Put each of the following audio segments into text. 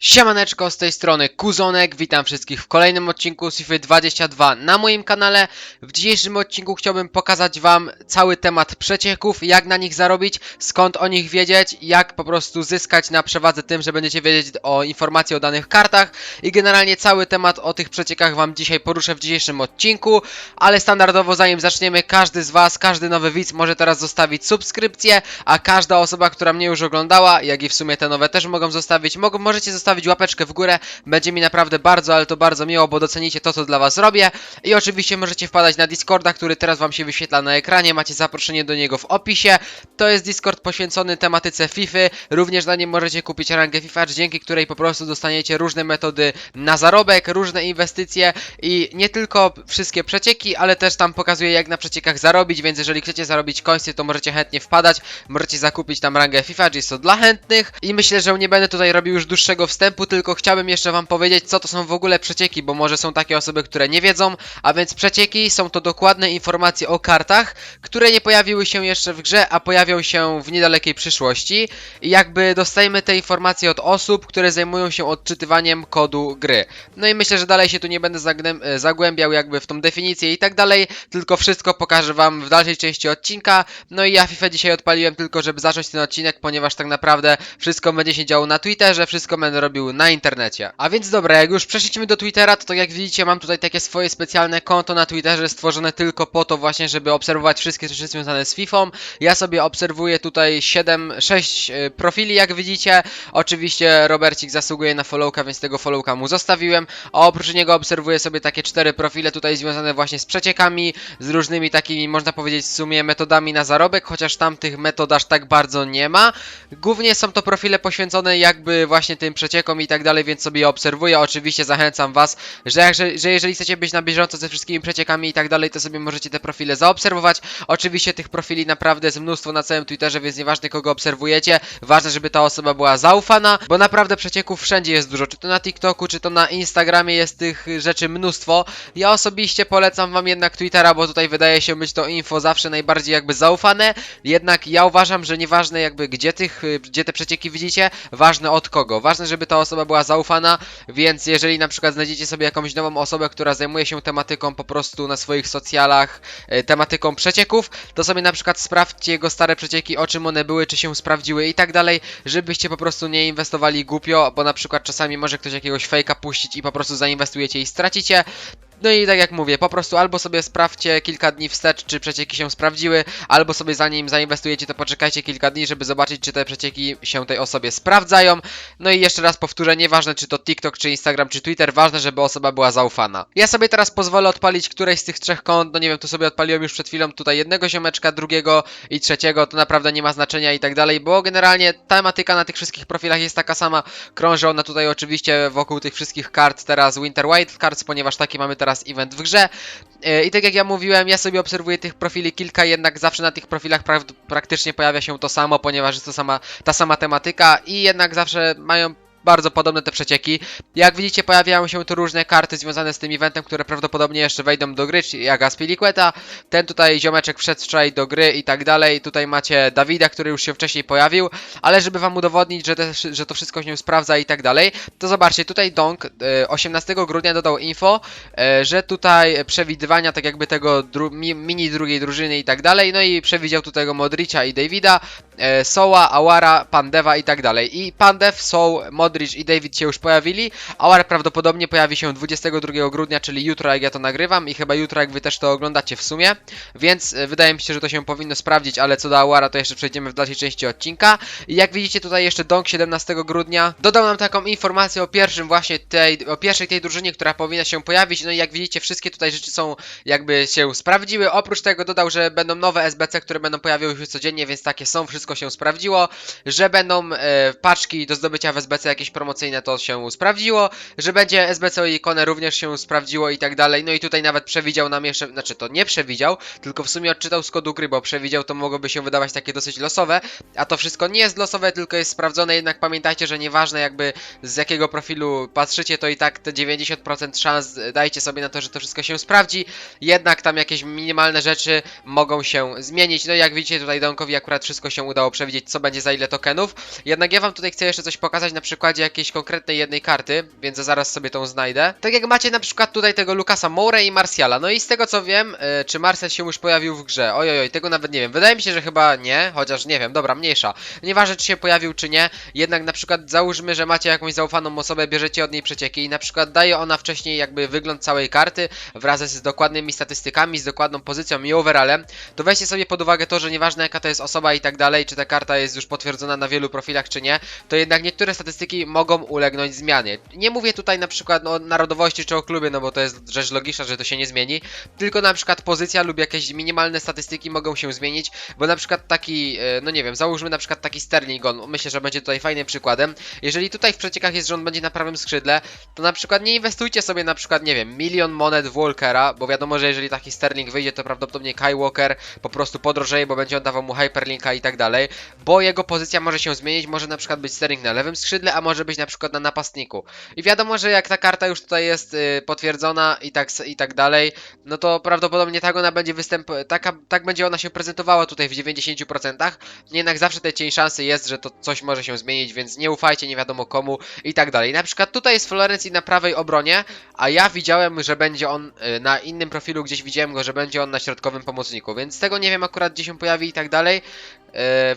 Siemaneczko, z tej strony Kuzonek, witam wszystkich w kolejnym odcinku FIFA 22 na moim kanale. W dzisiejszym odcinku chciałbym pokazać wam cały temat przecieków, jak na nich zarobić, skąd o nich wiedzieć, jak po prostu zyskać na przewadze tym, że będziecie wiedzieć o informacji o danych kartach. I generalnie cały temat o tych przeciekach wam dzisiaj poruszę w dzisiejszym odcinku, ale standardowo zanim zaczniemy, każdy z was, każdy nowy widz może teraz zostawić subskrypcję, a każda osoba, która mnie już oglądała, jak i w sumie te nowe też mogą zostawić, mogą, możecie zostawić łapeczkę w górę, będzie mi naprawdę bardzo, ale to bardzo miło, bo docenicie to, co dla was robię i oczywiście możecie wpadać na Discorda, który teraz wam się wyświetla na ekranie, macie zaproszenie do niego w opisie, to jest Discord poświęcony tematyce FIFA, również na nim możecie kupić rangę FIFA, dzięki której po prostu dostaniecie różne metody na zarobek, różne inwestycje i nie tylko wszystkie przecieki, ale też tam pokazuję jak na przeciekach zarobić, więc jeżeli chcecie zarobić końcy, to możecie chętnie wpadać, możecie zakupić tam rangę FIFA, jest to dla chętnych. I myślę, że nie będę tutaj robił już dłuższego wstępu, tylko chciałbym jeszcze wam powiedzieć, co to są w ogóle przecieki, bo może są takie osoby, które nie wiedzą, a więc przecieki są to dokładne informacje o kartach, które nie pojawiły się jeszcze w grze, a pojawią się w niedalekiej przyszłości i jakby dostajemy te informacje od osób, które zajmują się odczytywaniem kodu gry. No i myślę, że dalej się tu nie będę zagłębiał jakby w tą definicję i tak dalej, tylko wszystko pokażę wam w dalszej części odcinka. No i ja FIFA dzisiaj odpaliłem tylko, żeby zacząć ten odcinek, ponieważ tak naprawdę wszystko będzie się działo na Twitterze, wszystko będę robił na internecie. A więc dobra, jak już przeszliśmy do Twittera, to tak jak widzicie mam tutaj takie swoje specjalne konto na Twitterze stworzone tylko po to właśnie, żeby obserwować wszystkie rzeczy związane z FIFA. Ja sobie obserwuję tutaj 7, 6 e, profili, jak widzicie. Oczywiście Robercik zasługuje na followka, więc tego followka mu zostawiłem. A oprócz niego obserwuję sobie takie cztery profile tutaj związane właśnie z przeciekami, z różnymi takimi, można powiedzieć w sumie metodami na zarobek, chociaż tam tych metod aż tak bardzo nie ma. Głównie są to profile poświęcone jakby właśnie tym przeciekom i tak dalej, więc sobie je obserwuję. Oczywiście zachęcam was, że, jak- że, że jeżeli chcecie być na bieżąco ze wszystkimi przeciekami i tak dalej, to sobie możecie te profile zaobserwować. Oczywiście tych profili naprawdę jest mnóstwo na całym Twitterze, więc nieważne kogo obserwujecie, ważne, żeby ta osoba była zaufana, bo naprawdę przecieków wszędzie jest dużo, czy to na TikToku, czy to na Instagramie jest tych rzeczy mnóstwo. Ja osobiście polecam wam jednak Twittera, bo tutaj wydaje się być to info zawsze najbardziej jakby zaufane. Jednak ja uważam, że nieważne jakby gdzie tych, gdzie te przecieki widzicie, ważne od kogo. Ważne, żeby ta osoba była zaufana, więc jeżeli na przykład znajdziecie sobie jakąś nową osobę, która zajmuje się tematyką po prostu na swoich socjalach, e, tematyką przecieków, to sobie na przykład sprawdźcie jego stare przecieki, o czym one były, czy się sprawdziły i tak dalej, żebyście po prostu nie inwestowali głupio, bo na przykład czasami może ktoś jakiegoś fejka puścić i po prostu zainwestujecie i stracicie. No i tak jak mówię, po prostu albo sobie sprawdźcie kilka dni wstecz, czy przecieki się sprawdziły, albo sobie zanim zainwestujecie, to poczekajcie kilka dni, żeby zobaczyć, czy te przecieki się tej osobie sprawdzają. No i jeszcze raz powtórzę, nieważne czy to TikTok, czy Instagram, czy Twitter, ważne, żeby osoba była zaufana. Ja sobie teraz pozwolę odpalić któreś z tych trzech kont, no nie wiem, tu sobie odpaliłem już przed chwilą tutaj jednego ziomeczka, drugiego i trzeciego, to naprawdę nie ma znaczenia i tak dalej, bo generalnie tematyka na tych wszystkich profilach jest taka sama, krąży ona tutaj oczywiście wokół tych wszystkich kart teraz Winter White Cards, ponieważ taki mamy teraz event w grze. E, I tak jak ja mówiłem, ja sobie obserwuję tych profili kilka, jednak zawsze na tych profilach pra praktycznie pojawia się to samo, ponieważ jest to sama, ta sama tematyka i jednak zawsze mają bardzo podobne te przecieki. Jak widzicie, pojawiają się tu różne karty związane z tym eventem, które prawdopodobnie jeszcze wejdą do gry, jak Aspiliqueta. Ten tutaj ziomeczek wszedł wczoraj do gry i tak dalej. Tutaj macie Dawida, który już się wcześniej pojawił, ale żeby wam udowodnić, że, te, że to wszystko się sprawdza i tak dalej, to zobaczcie, tutaj Donk e, 18 grudnia dodał info, e, że tutaj przewidywania tak jakby tego dru mi, mini drugiej drużyny i tak dalej, no i przewidział tutaj tego Modricia i Davida, e, Soła, Awara, Pandewa i tak dalej. I Pandev, Soł, Modric i David się już pojawili. Awar prawdopodobnie pojawi się 22 grudnia, czyli jutro jak ja to nagrywam i chyba jutro jak wy też to oglądacie w sumie, więc e, wydaje mi się, że to się powinno sprawdzić, ale co do Awara to jeszcze przejdziemy w dalszej części odcinka. I jak widzicie tutaj jeszcze Donk 17 grudnia dodał nam taką informację o pierwszym właśnie tej, o pierwszej tej drużynie, która powinna się pojawić, no i jak widzicie wszystkie tutaj rzeczy są jakby się sprawdziły, oprócz tego dodał, że będą nowe SBC, które będą pojawiały się codziennie, więc takie są, wszystko się sprawdziło, że będą e, paczki do zdobycia w SBC jakieś promocyjne, to się sprawdziło, że będzie SBC o ikonę również się sprawdziło i tak dalej, no i tutaj nawet przewidział nam jeszcze, znaczy to nie przewidział, tylko w sumie odczytał z kodu gry, bo przewidział to mogłoby się wydawać takie dosyć losowe, a to wszystko nie jest losowe, tylko jest sprawdzone, jednak pamiętajcie, że nieważne jakby z jakiego profilu patrzycie, to i tak te 90% szans dajcie sobie na to, że to wszystko się sprawdzi, jednak tam jakieś minimalne rzeczy mogą się zmienić, no i jak widzicie tutaj Donkowi akurat wszystko się udało przewidzieć, co będzie za ile tokenów, jednak ja wam tutaj chcę jeszcze coś pokazać, na przykład jakiejś konkretnej jednej karty, więc zaraz sobie tą znajdę. Tak jak macie na przykład tutaj tego Lukasa Moure i Martiala. No i z tego co wiem, e, czy Martial się już pojawił w grze? Ojojoj, tego nawet nie wiem. Wydaje mi się, że chyba nie, chociaż nie wiem, dobra, mniejsza. Nieważne czy się pojawił czy nie, jednak na przykład załóżmy, że macie jakąś zaufaną osobę, bierzecie od niej przecieki i na przykład daje ona wcześniej jakby wygląd całej karty wraz z dokładnymi statystykami, z dokładną pozycją i overallem, to weźcie sobie pod uwagę to, że nieważne jaka to jest osoba i tak dalej, czy ta karta jest już potwierdzona na wielu profilach czy nie, to jednak niektóre statystyki mogą ulegnąć zmianie. Nie mówię tutaj na przykład o narodowości czy o klubie, no bo to jest rzecz logiczna, że to się nie zmieni, tylko na przykład pozycja lub jakieś minimalne statystyki mogą się zmienić, bo na przykład taki, e, no nie wiem, załóżmy na przykład taki Sterling, on myślę, że będzie tutaj fajnym przykładem. Jeżeli tutaj w przeciekach jest, że on będzie na prawym skrzydle, to na przykład nie inwestujcie sobie na przykład, nie wiem, milion monet w Walkera, bo wiadomo, że jeżeli taki Sterling wyjdzie, to prawdopodobnie Kai Walker po prostu podrożeje, bo będzie on dawał mu hyperlinka i tak dalej, bo jego pozycja może się zmienić, może na przykład być Sterling na lewym skrzydle, a może być na przykład na napastniku. I wiadomo, że jak ta karta już tutaj jest y, potwierdzona i tak, i tak dalej, no to prawdopodobnie tak ona będzie występ, taka, tak będzie ona się prezentowała tutaj w 90%, jednak zawsze tej cień szansy jest, że to coś może się zmienić, więc nie ufajcie nie wiadomo komu i tak dalej. Na przykład tutaj jest Florencji na prawej obronie, a ja widziałem, że będzie on y, na innym profilu, gdzieś widziałem go, że będzie on na środkowym pomocniku, więc tego nie wiem akurat gdzie się pojawi i tak dalej.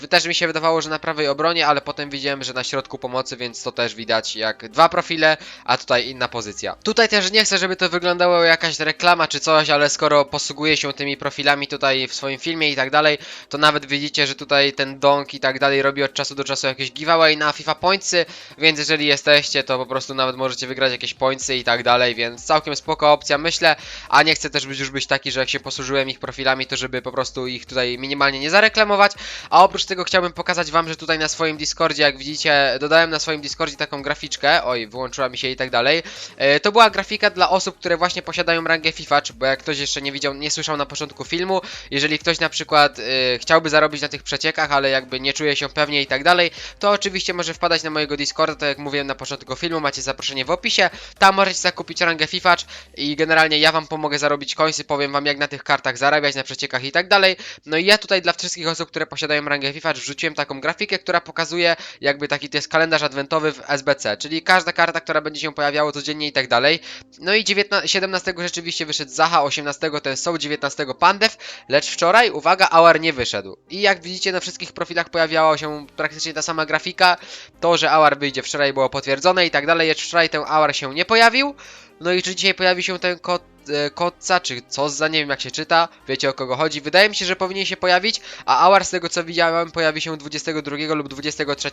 Yy, też mi się wydawało, że na prawej obronie, ale potem widziałem, że na środku pomocy, więc to też widać jak dwa profile, a tutaj inna pozycja. Tutaj też nie chcę, żeby to wyglądało jak jakaś reklama czy coś, ale skoro posługuje się tymi profilami tutaj w swoim filmie i tak dalej, to nawet widzicie, że tutaj ten Donk i tak dalej robi od czasu do czasu jakieś giveaway na FIFA Pointsy, więc jeżeli jesteście, to po prostu nawet możecie wygrać jakieś pointsy i tak dalej, więc całkiem spoko opcja myślę, a nie chcę też być już być taki, że jak się posłużyłem ich profilami, to żeby po prostu ich tutaj minimalnie nie zareklamować, a oprócz tego chciałbym pokazać wam, że tutaj na swoim Discordzie, jak widzicie, dodałem na swoim Discordzie taką graficzkę, oj, wyłączyła mi się i tak dalej. E, to była grafika dla osób, które właśnie posiadają rangę FIFA, czy bo jak ktoś jeszcze nie widział, nie słyszał na początku filmu, jeżeli ktoś na przykład e, chciałby zarobić na tych przeciekach, ale jakby nie czuje się pewnie i tak dalej, to oczywiście może wpadać na mojego Discorda, tak jak mówiłem na początku filmu, macie zaproszenie w opisie, tam możecie zakupić rangę FIFA i generalnie ja wam pomogę zarobić końsy, powiem wam jak na tych kartach zarabiać, na przeciekach i tak dalej. No i ja tutaj dla wszystkich osób, które posiadają rangę FIFA wrzuciłem taką grafikę, która pokazuje jakby taki to jest kalendarz adwentowy w SBC, czyli każda karta, która będzie się pojawiała codziennie i tak dalej. No i 19, 17 rzeczywiście wyszedł Zaha, 18 ten są, 19 Pandev, lecz wczoraj, uwaga, Awar nie wyszedł. I jak widzicie na wszystkich profilach pojawiała się praktycznie ta sama grafika, to, że Awar wyjdzie wczoraj było potwierdzone i tak dalej, lecz wczoraj ten Awar się nie pojawił. No i czy dzisiaj pojawi się ten kod Kotca, czy Cozza, nie wiem jak się czyta, wiecie o kogo chodzi. Wydaje mi się, że powinien się pojawić, a Awar z tego co widziałem pojawi się 22 lub 23,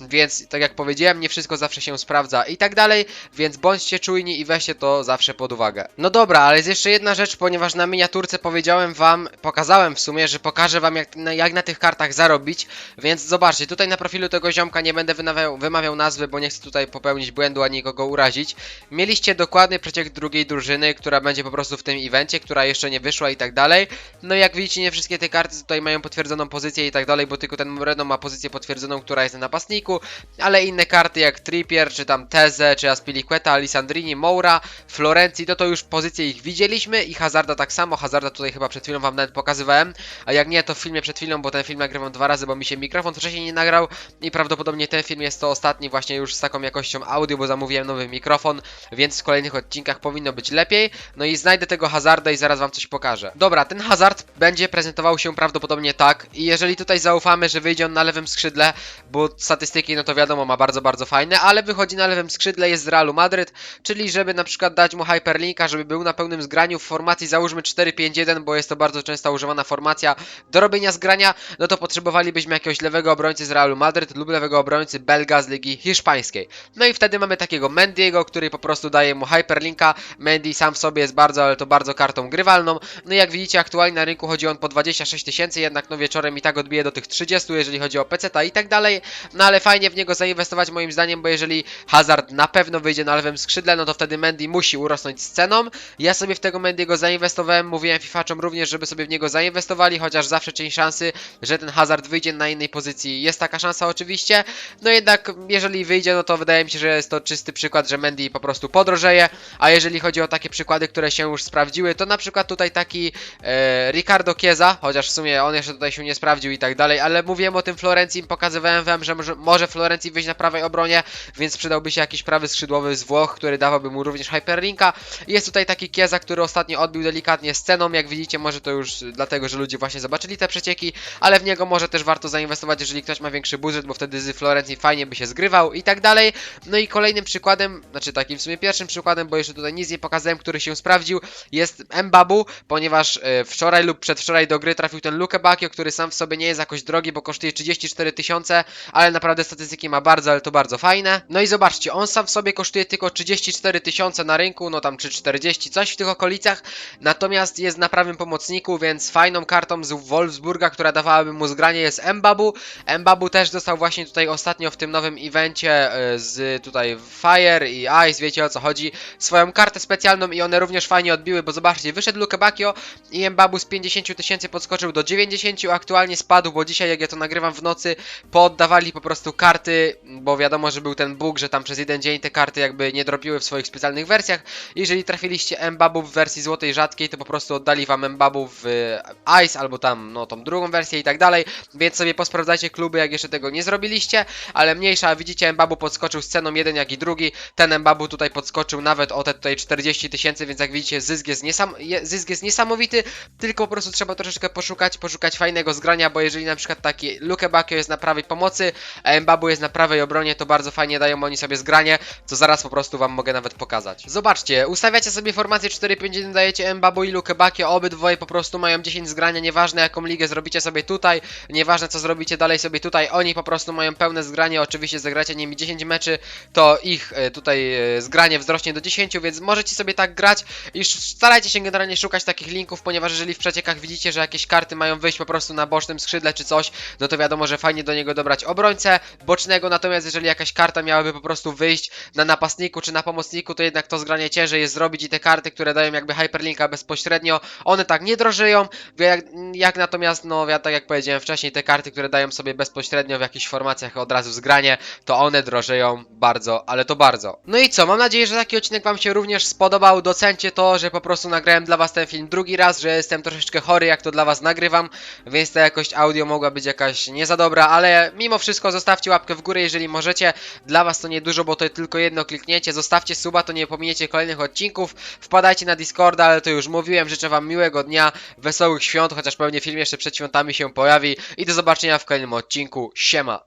więc tak jak powiedziałem, nie wszystko zawsze się sprawdza i tak dalej, więc bądźcie czujni i weźcie to zawsze pod uwagę. No dobra, ale jest jeszcze jedna rzecz, ponieważ na miniaturce powiedziałem wam, pokazałem w sumie, że pokażę wam jak jak na tych kartach zarobić, więc zobaczcie, tutaj na profilu tego ziomka nie będę wymawiał, wymawiał nazwy, bo nie chcę tutaj popełnić błędu ani kogo urazić. Mieliście dokładny przeciek drugiej drużyny, która będzie po prostu w tym evencie, która jeszcze nie wyszła i tak dalej. No i jak widzicie, nie wszystkie te karty tutaj mają potwierdzoną pozycję i tak dalej, bo tylko ten Moreno ma pozycję potwierdzoną, która jest na napastniku, ale inne karty jak Trippier, czy tam Teze, czy Aspilicueta, Alessandrini, Moura, Florencji, to to już pozycje ich widzieliśmy i Hazarda tak samo, Hazarda tutaj chyba przed chwilą wam nawet pokazywałem, a jak nie to w filmie przed chwilą, bo ten film nagrywam dwa razy, bo mi się mikrofon wcześniej nie nagrał i prawdopodobnie ten film jest to ostatni właśnie już z taką jakością audio, bo zamówiłem nowy mikrofon, więc w kolejnych odcinkach powinno być lepiej. No i znajdę tego Hazarda i zaraz wam coś pokażę. Dobra, ten Hazard będzie prezentował się prawdopodobnie tak i jeżeli tutaj zaufamy, że wyjdzie on na lewym skrzydle, bo statystyki no to wiadomo ma bardzo, bardzo fajne, ale wychodzi na lewym skrzydle, jest z Realu Madryt, czyli żeby na przykład dać mu hyperlinka, żeby był na pełnym zgraniu w formacji załóżmy 4-5-1, bo jest to bardzo często używana formacja do robienia zgrania, no to potrzebowalibyśmy jakiegoś lewego obrońcy z Realu Madryt lub lewego obrońcy Belga z Ligi Hiszpańskiej. No i wtedy mamy takiego Mendiego, który po prostu daje mu hyperlinka. Mendy sam w sobie jest bardzo, ale to bardzo kartą grywalną. No i jak widzicie, aktualnie na rynku chodzi on po 26 tysięcy, jednak no wieczorem i tak odbije do tych 30, jeżeli chodzi o PC i tak dalej. No ale fajnie w niego zainwestować moim zdaniem, bo jeżeli Hazard na pewno wyjdzie na lewym skrzydle, no to wtedy Mendy musi urosnąć z ceną. Ja sobie w tego Mendiego zainwestowałem, mówiłem FIFAczom również, żeby sobie w niego zainwestowali, chociaż zawsze część szansy, że ten Hazard wyjdzie na innej pozycji. Jest taka szansa oczywiście, no jednak jeżeli wyjdzie, no to wydaje mi się, że jest to czysty przykład, że Mendy po prostu podrożeje, a jeżeli chodzi o takie przykłady, które się już sprawdziły, to na przykład tutaj taki e, Ricardo Chiesa, chociaż w sumie on jeszcze tutaj się nie sprawdził i tak dalej, ale mówiłem o tym Florencji, pokazywałem wam, że może, może Florencji wyjść na prawej obronie, więc przydałby się jakiś prawy skrzydłowy z Włoch, który dawałby mu również hyperlinka. Jest tutaj taki Chiesa, który ostatnio odbił delikatnie sceną, jak widzicie, może to już dlatego, że ludzie właśnie zobaczyli te przecieki, ale w niego może też warto zainwestować, jeżeli ktoś ma większy budżet, bo wtedy z Florencji fajnie by się zgrywał i tak dalej. No i kolejnym przykładem, znaczy takim w sumie pierwszym przykładem, bo jeszcze tutaj nic nie pokazałem, który się sprawdził, jest Mbabu, ponieważ e, wczoraj lub przedwczoraj do gry trafił ten Luke Bakio, który sam w sobie nie jest jakoś drogi, bo kosztuje 34 tysiące, ale naprawdę statystyki ma bardzo, ale to bardzo fajne. No i zobaczcie, on sam w sobie kosztuje tylko 34 tysiące na rynku, no tam czy 40, coś w tych okolicach, natomiast jest na prawym pomocniku, więc fajną kartą z Wolfsburga, która dawałaby mu zgranie jest Mbabu. Mbabu też dostał właśnie tutaj ostatnio w tym nowym evencie e, z tutaj Fire i Ice, wiecie o co chodzi, swoją kartę specjalną i one również fajnie odbiły, bo zobaczcie, wyszedł Luke Bakio i Mbabu z 50 tysięcy podskoczył do 90, aktualnie spadł, bo dzisiaj jak ja to nagrywam w nocy, pooddawali po prostu karty, bo wiadomo, że był ten bug, że tam przez jeden dzień te karty jakby nie dropiły w swoich specjalnych wersjach. Jeżeli trafiliście Mbabu w wersji złotej rzadkiej, to po prostu oddali wam Mbabu w e, Ice albo tam no tą drugą wersję i tak dalej, więc sobie posprawdzajcie kluby, jak jeszcze tego nie zrobiliście, ale mniejsza, widzicie Mbabu podskoczył z ceną jeden jak i drugi, ten Mbabu tutaj podskoczył nawet o te tutaj 40 tysięcy, więc jak widzicie zysk jest, niesam zysk jest niesamowity, tylko po prostu trzeba troszeczkę poszukać, poszukać fajnego zgrania, bo jeżeli na przykład taki Luke Bakio jest na prawej pomocy, a Mbabu jest na prawej obronie, to bardzo fajnie dają oni sobie zgranie, co zaraz po prostu wam mogę nawet pokazać. Zobaczcie, ustawiacie sobie formację 4-5-1, dajecie Mbabu i Luke Bakio, obydwoje po prostu mają 10 zgrania, nieważne jaką ligę zrobicie sobie tutaj, nieważne co zrobicie dalej sobie tutaj, oni po prostu mają pełne zgranie, oczywiście zagracie nimi 10 meczy, to ich e, tutaj e, zgranie wzrośnie do 10, więc możecie sobie tak grać i starajcie się generalnie szukać takich linków, ponieważ jeżeli w przeciekach widzicie, że jakieś karty mają wyjść po prostu na bocznym skrzydle czy coś, no to wiadomo, że fajnie do niego dobrać obrońcę bocznego, natomiast jeżeli jakaś karta miałaby po prostu wyjść na napastniku czy na pomocniku, to jednak to zgranie ciężej jest zrobić i te karty, które dają jakby hyperlinka bezpośrednio, one tak nie drożeją, jak, jak natomiast, no ja tak jak powiedziałem wcześniej, te karty, które dają sobie bezpośrednio w jakichś formacjach od razu zgranie, to one drożeją bardzo, ale to bardzo. No i co, mam nadzieję, że taki odcinek Wam się również spodobał. Docencie to, że po prostu nagrałem dla Was ten film drugi raz, że jestem troszeczkę chory, jak to dla Was nagrywam, więc ta jakość audio mogła być jakaś nie za dobra, ale mimo wszystko zostawcie łapkę w górę, jeżeli możecie. Dla Was to niedużo, bo to tylko jedno kliknięcie. Zostawcie suba, to nie pominiecie kolejnych odcinków. Wpadajcie na Discorda, ale to już mówiłem. Życzę Wam miłego dnia, wesołych świąt, chociaż pewnie film jeszcze przed świątami się pojawi. I do zobaczenia w kolejnym odcinku. Siema!